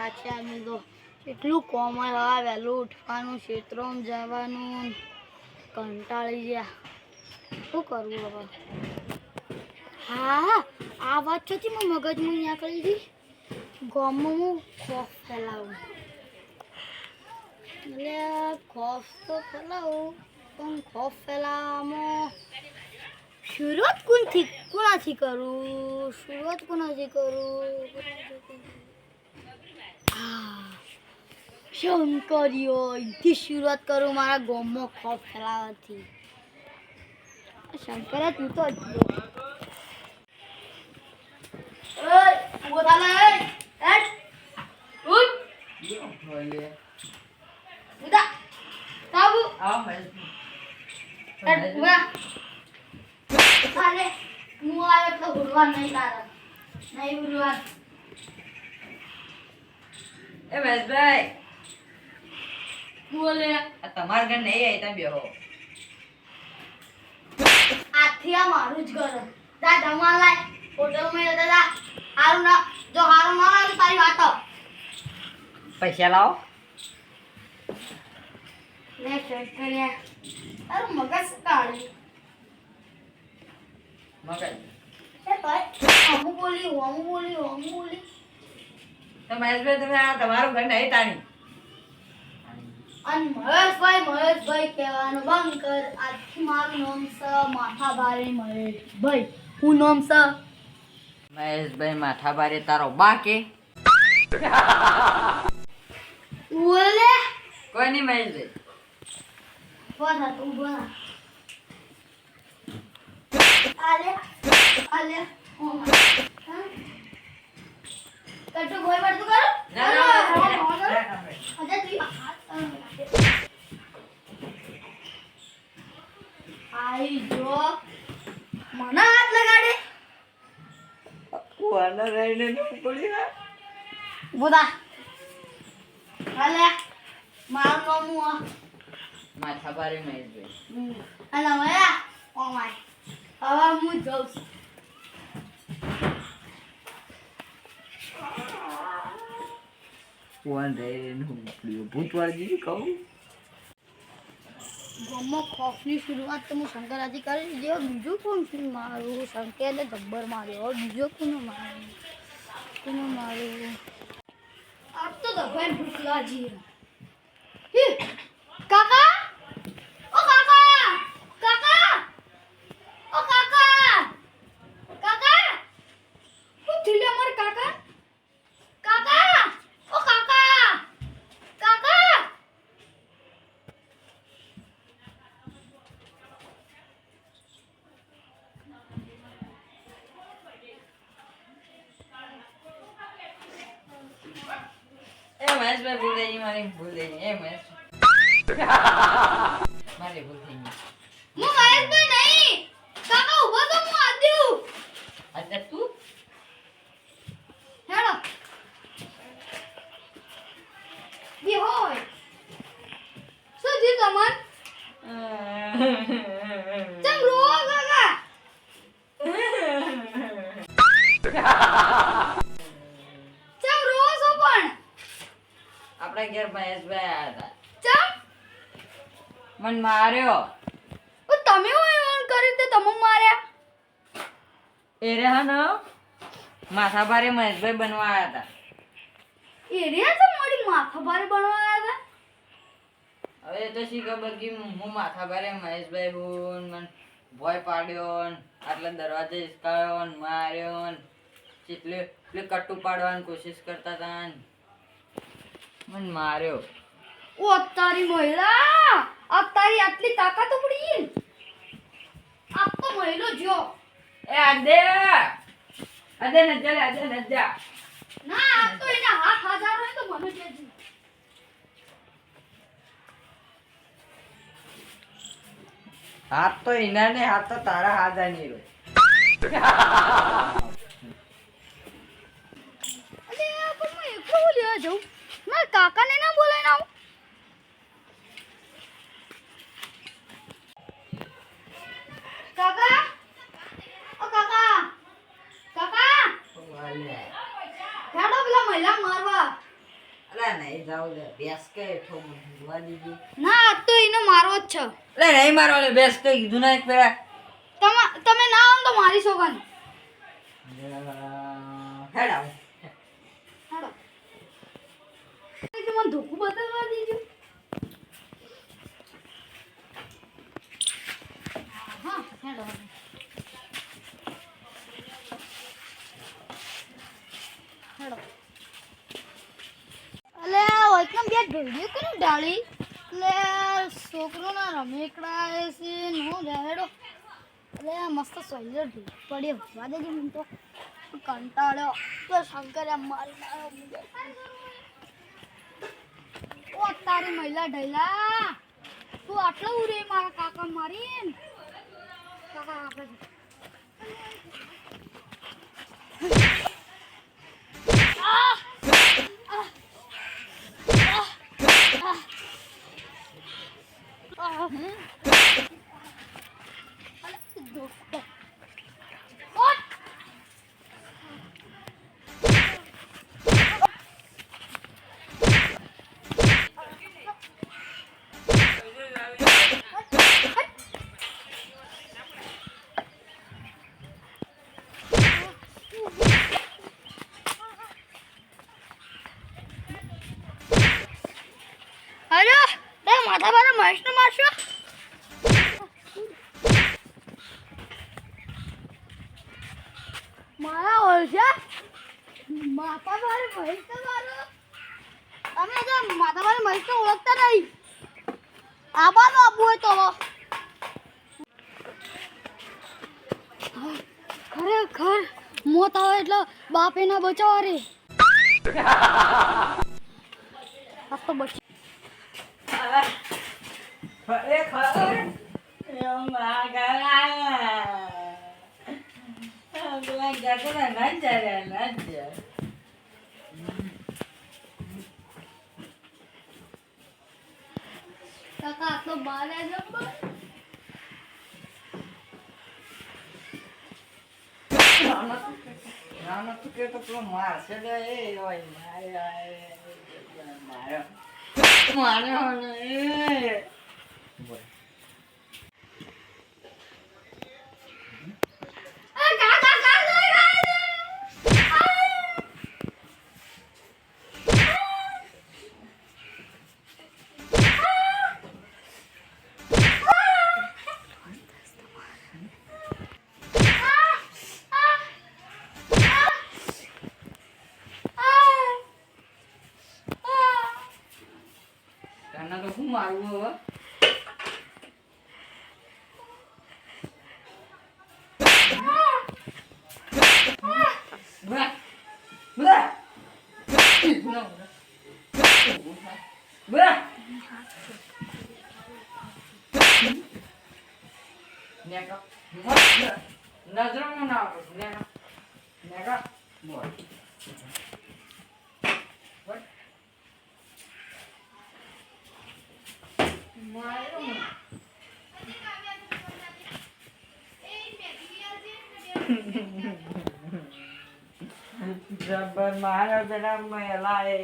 થાચ્યા અમે તો એટલું કોમર હવા વહેલું ઉઠવાનું, ક્ષેત્રોમાં જવાનું, કંટાળી ગયા. શું કરવું હવે? હા, આ વાત છે મેં મગજમાં અહીંયા કરી હતી ગામમાં હું ખોફ ફેલાવું. એટલે ખોફ તો ફેલાવું, પણ ખોફ ફેલાવવામાં શરૂઆત કોણથી કોનાથી કરું? શરૂઆત કોનાથી કરું? શંકરીઓ અહીંથી શરૂઆત કરું મારા ગામમાં ખોફ ફેલાવાથી. શંકર તું તો નહીં ઓય નહીં થા લે હેટ ઉઠ ઉઠા તાબુ હેટ ઊભા અરે હું આવ્યો તો ભૂલવા નહીં તારા નહીં ભૂલવા એ મહેશભાઈ બોલે. આ તમારા ઘર નહીં આવી તમે બેહો. આથી આ મારું જ ઘર. દા જમવા લાય. હોટલમાં જતા તા હારું ના જો હારું ના લાગે તારી વાતો. પૈસા લાવો. લે ચેક કર્યા તારું મગજ કાઢી મગજ. એ ભાઈ અમુ બોલી અમુ બોલી અમુ બોલી. તો મહેશભાઈ તમે આ તમારું ઘર નહીં તાણી અને મહેશભાઈ મહેશભાઈ કહેવાનું બંધ કર. આથી મારું નામ સ માથા ભારે મહેશભાઈ. હું નામ સ? મહેશભાઈ માથા બારે તારો બા કે? બોલે? કોઈ નહીં મહેશભાઈ. બોલા તું બોલા આલે આલે. ઓ હા? કટુ બોય પડતું કરો? ના, ના. અજે તું હાથ આઈ જો. મને હાથ લગાડે. કુવાના રહીને પડી ને. બોલા. આલે મારું હું માથા બારે મહેશભાઈ અને મયા ઓ માય હવે હું જઉં છું. કુવાન રહીને હું પેલું ભૂતવાળજી કહું. ગામમાં ખોફની શરૂઆત તો હું શંકરાજી કરી હવે બીજું કોણ છે મારું? શંકરે ગબ્બર માર્યો. બીજો કોનો મારું કોનો મારું આપ તો દભાઈ ભૂખલાજી કાકા ઓ કાકા કાકા ઓ કાકા કાકા હું થયું લે મારા કાકા કાકા ઓ કાકા કાકા એ મહેશભાઈ ભૂલ મારી ભૂલ ગઈ એ મહેશ મારી ભૂલ. આપણા મહેશભાઈ આવ્યા હતા. મને માર્યો. ઓ તમે હોય ઓન કરી તે તમે માર્યા? એ રહ્યા ને માથા ભારે મહેશભાઈ બનવા આવ્યા હતા. એરિયા તો મોડી માથા ભારે આવ્યા હતા? હવે તો શી ખબર કે હું માથા ભારે મહેશભાઈ હું મને ભોય પાડ્યો ને આટલા દરવાજે હિસકાયો માર્યો ને ચીટલે પેલે કટ્ટુ પાડવાની કોશિશ કરતા હતા મને માર્યો. ઓ તારી મહિલા! આ તારી આટલી તાકાત ઉપડી આપ તો મહિલો જો એ આદે આદે ન ચાલે આદે ન જા. ના આપ તો એના હાથ હજાર હોય તો મને કહેજો હાથ તો એના ને હાથ તો તારા હાથની રો પણ એકલો જાઉં? ના કાકાને ના બોલાય ના કાકા? ઓ કાકા. કાકા? હેડો પેલા મહિલા મારવા. નહીં જાવ બેસ કે હેઠો મૂકવા દીધી. ના આજ તો એનો મારવો જ છે. લે નહીં મારવા લે બેસ કે કીધું ના એક પેલા. તમે તમે ના આવો તો મારી છોકરાને હેડ આવ. મને ધોકું બતાવવા દીજો હા હેડો હેડો અલે વચમાં બે ઢોળીઓ કોને ડાળી એટલે છોકરો ના રમેકડા છે નો હેડો અલે મસ્ત સોઈલર ઢોળ પડ્યો વાદે જ મને તો કંટાળ્યો તો શંકરે મારી માર્યો મુજબ. ઓ તારી મહિલા ઢૈલા તું આટલો ઉરે મારા કાકા મારી કાકા આપે માથા પર મહેશ ને મારશો મારા ઓળખ્યા માથા પર મહેશ મારો તમે તો માતા મારે મહેશ તો ઓળખતા નહીં આભાર આપવું હોય તો ખરેખર મોત આવે એટલે બાપે ના બચાવ રે આ તો બચી ખરેખર ના ના કાકા તો બાર જબર રામા તું કે તો પેલો મારશે લે એ ઓય મારે માર્યો માર્યો ને એ આ કાકા કાકા તને તો શું મારવું હવે બરા બરા બરા નેકો નજરમાં ના આવતો નેકો નેકો બોલ બોલ માર્યો મને. જબર મારા બેટા મેલા એ.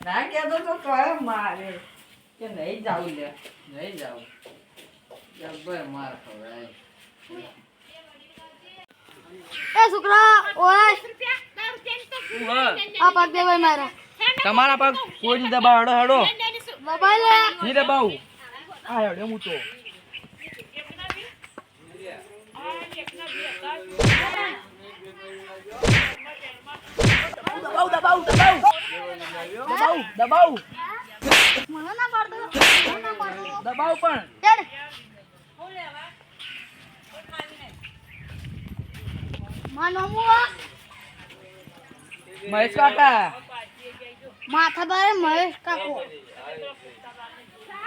ના કહેતો તો કયો મારે. કે નહીં જાવું લે. નહીં જાવું જબર માર ખવડાય એ છોકરા ઓય આ પગ દે ભાઈ મારા. તમારા પગ કોઈ દબાવ હડો હડો. મોબાઈલ નહીં દબાવું. આ હેડે હું તો. દબાવ દબાવ દબાવ દબાવ દબાવ મને ના મને ના દબાવ પણ ચડ મહેશ કાકા. માથા બારે મહેશ કાકો.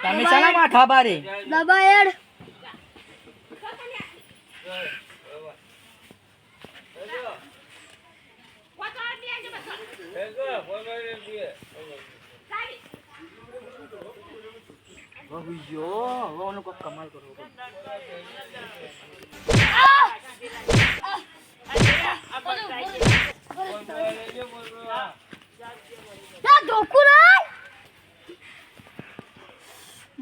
તમે શાના માથા બારે દબાયેડ. ગયો હવે ઓનો કોઈ કમાલ કરવો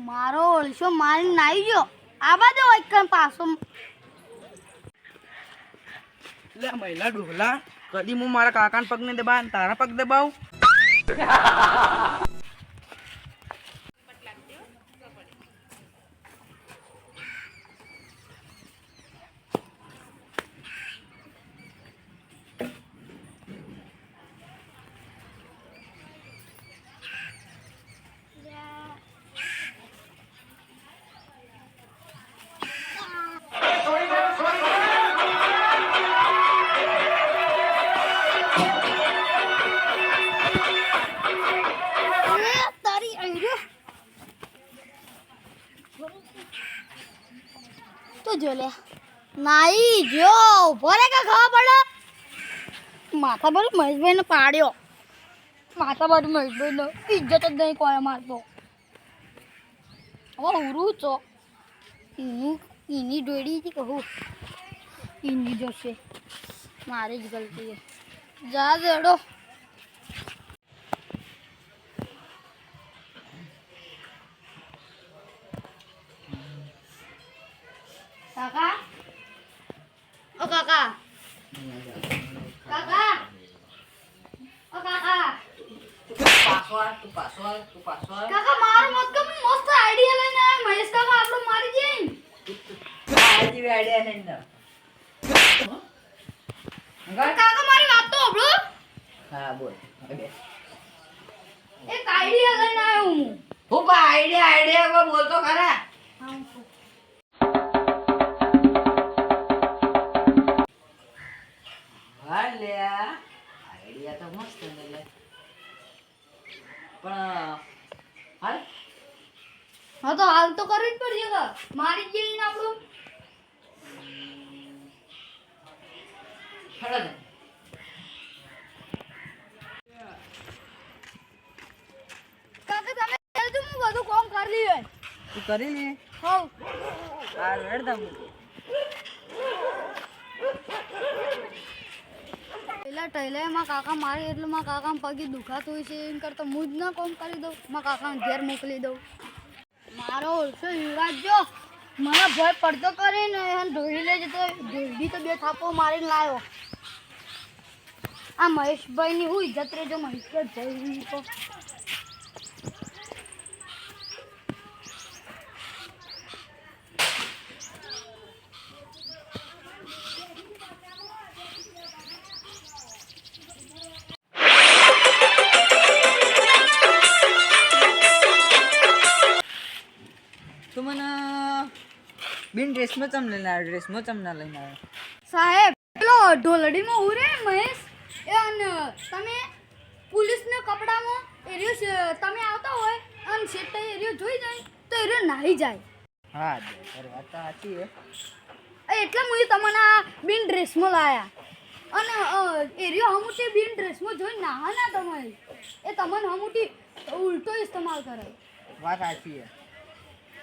મારો ઓલશો મારી નાઈ ગયો આવા દો એક પાછો લે મહિલા ડોહલા કદી હું મારા કાકાના પગને દબાવ તારા પગ દબાવ. જો લે. નાઈ, જો, ઊભો કે ખબર પડે? માથા પર મહેશભાઈ ને પાડ્યો. માથા પર મહેશભાઈ નો ઇજ્જત જ નહીં કોઈ મારતો હવે ઉરું છો. એની એની ડોડીથી કહું. એની જશે. મારી જ ગલતી જા દેડો કાકા ઓ કાકા કાકા ઓ કાકા પાછો આવ, તું પાછો આવ, તું પાછો આવ. કાકા માર મત કમ મસ્ત આઈડિયા લઈને આવ્યો. મહેશ કાકા આપણો મારી જઈ આજી આઈડિયા નહીં ને. કાકા મારી વાત તો હબળો હા બોલ. એક આઈડિયા લઈને આવ્યો હું. હું આઈડિયા idea બોલતો ખરા. હા તો હાલ તો કરવી જ પડશે કા મારી જઈને આપણું ખરા કાકા તમે જલ્દી હું બધું કામ કરી લઈએ. તું કરી લે. હોવ. આ રેડતા હું. પેલા ટેલે માં કાકા મારે એટલે માં કાકા પગે દુખાતું હોય છે એમ કરતા હું જ ના કોમ કરી દઉં. માં કાકાને ઘેર મોકલી દઉં. મારો ઓળખો યુવરાજ જો, મને ભય પડતો કરીને એને ધોઈ લઈ જતો ધોઈ તો બે થાપો મારીને લાવ્યો આ મહેશભાઈની હું ઇજ્જત રહેજો મહેશભાઈ જઈ તું ડ્રેસમાં ચમ લઈને આવ્યો ડ્રેસમાં ચમ ના લઈને આવ્યો. સાહેબ પેલો ઢોલડીમાં ઉરે મહેશ? અને તમે પોલીસના કપડામાં એરિયો તમે આવતા હોય અને શેઠ એરિયો જોઈ જાય તો એરિયો નાહી જાય. હા વાત તો સાચી છે એ એટલે હું તમને આ બિન ડ્રેસમાં લાયા. અને એરિયો હમુટી બિન ડ્રેસમાં જોઈ નાહા ના તમે. એ તમને હમુટી ઉલટો ઇસ્તેમાલ કરે. વાત સાચી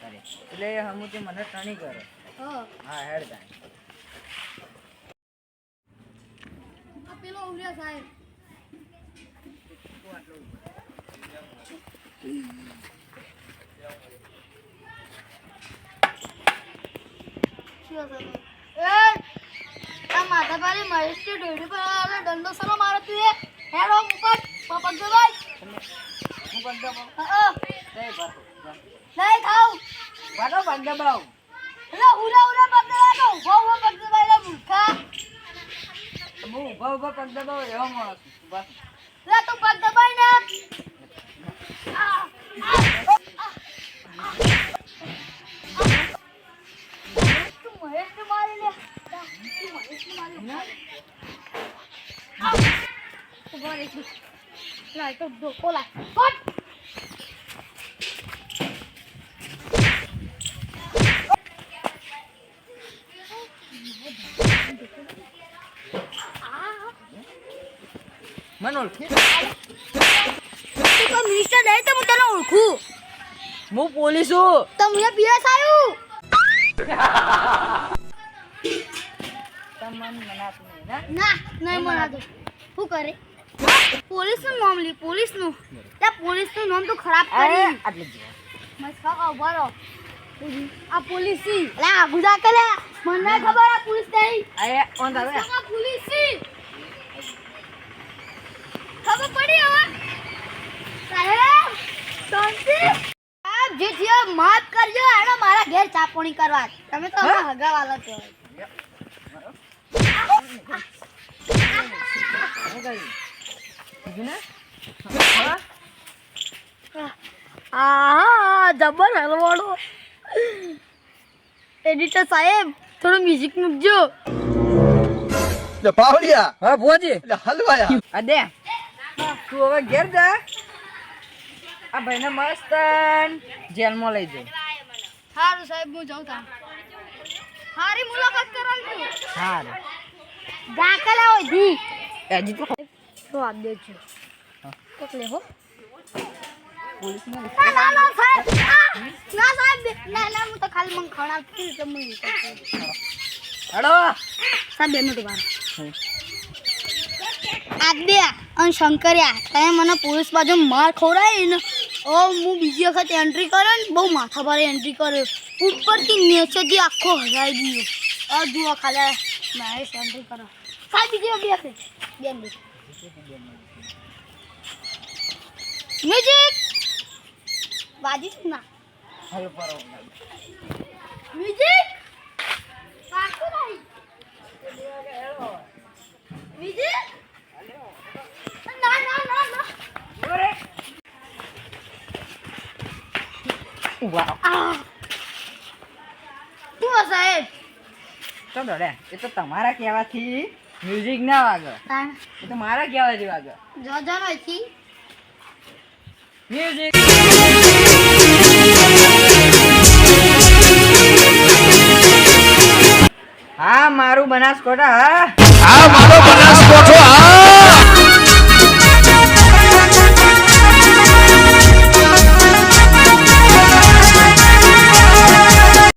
છે એટલે હમુટી મને ટણી કરે. હા હા હેડ આ પેલો ઉર્યા સાહેબ. એ આ માથા પારી મહેશ કે ડોડી પર દંડો સરો મારો તું એ હેરો ઉપર? પપક દે ભાઈ હું પગ દબાવ હા. તે બસ નહીં ખાવ બારો પગ દબાવ એટલે ઉરા ઉરા પગ દે તો ઊભો ઊભો પગ દે ભાઈ મૂર્ખા હું ઊભા ઊભા પગ દબાવ એવો માણસ. બસ લે તું પગ દબાઈ ને આ, આ, આ. તું મહેશને મારી લે તું મહેશને મારી આ. ઊભો રહે તું. લાય તો ધોકો લાય મને ઓળખી? તું મિનિસ્ટર નહીં તો હું તને ઓળખું. હું પોલીસ છું. તમને પીએસ આવ્યું. મનાત ના? ના નહીં મના દો શું કરે? પોલીસનું નામ લી પોલીસનું. ત્યાં પોલીસનું નામ તો ખરાબ કરી. આટલે મસ્કા ઊભા રહો આ પોલીસ. અલા આ ગુજા કે લે મને ખબર આ પોલીસ નહીં. અરે ઓન દાદા આ પોલીસ. ખબર પડી હવે? સાહેબ શાંતિ. સાહેબ જે થયો માફ કરજો એનો મારા ઘેર ચાપોણી કરવા. તમે તો હગાવાલા છો. આ જબર હલવાડો. એડિટર સાહેબ થોડું મ્યુઝિક મૂકજો. પાવડિયા હા ભોજી હલવાયા. અદે તું હવે ઘેર જા. આ ભાઈને મસ્ત જેલમાં લઈ જાય સારું સાહેબ હું જાઉં તા હારી મુલાકાત કરાવી સારું દાખલા હોય જી હજી તો તો આપ દેજો કોકલે હો. ના ના ના સાહેબ. ના સાહેબ. ના ના હું તો ખાલી મને ખવડાવતી છું. હું હેડો સાહેબ બે તો બાર આદ્યા અને શંકર્યા તમે મને પોલીસ બાજુ માર ખવડાવી ને ઓ હું બીજી વખત એન્ટ્રી કરે ને બહુ માથા ભારે એન્ટ્રી કરે ઉપરથી નીચેથી આખો હરાઈ દીધો આ જુઓ ખાલી મારે એન્ટ્રી કરો. ખાલી બીજી બે બે મ્યુઝિક વાજી છે ના મ્યુઝિક પાકું મ્યુઝિક આ શું હશે સાહેબ તો ડરે એ તો તમારા કહેવાથી મ્યુઝિક ના વાગે એ તો મારા કહેવાથી વાગે જો જો નથી મ્યુઝિક હા, મારું બનાસકોટા હા મારો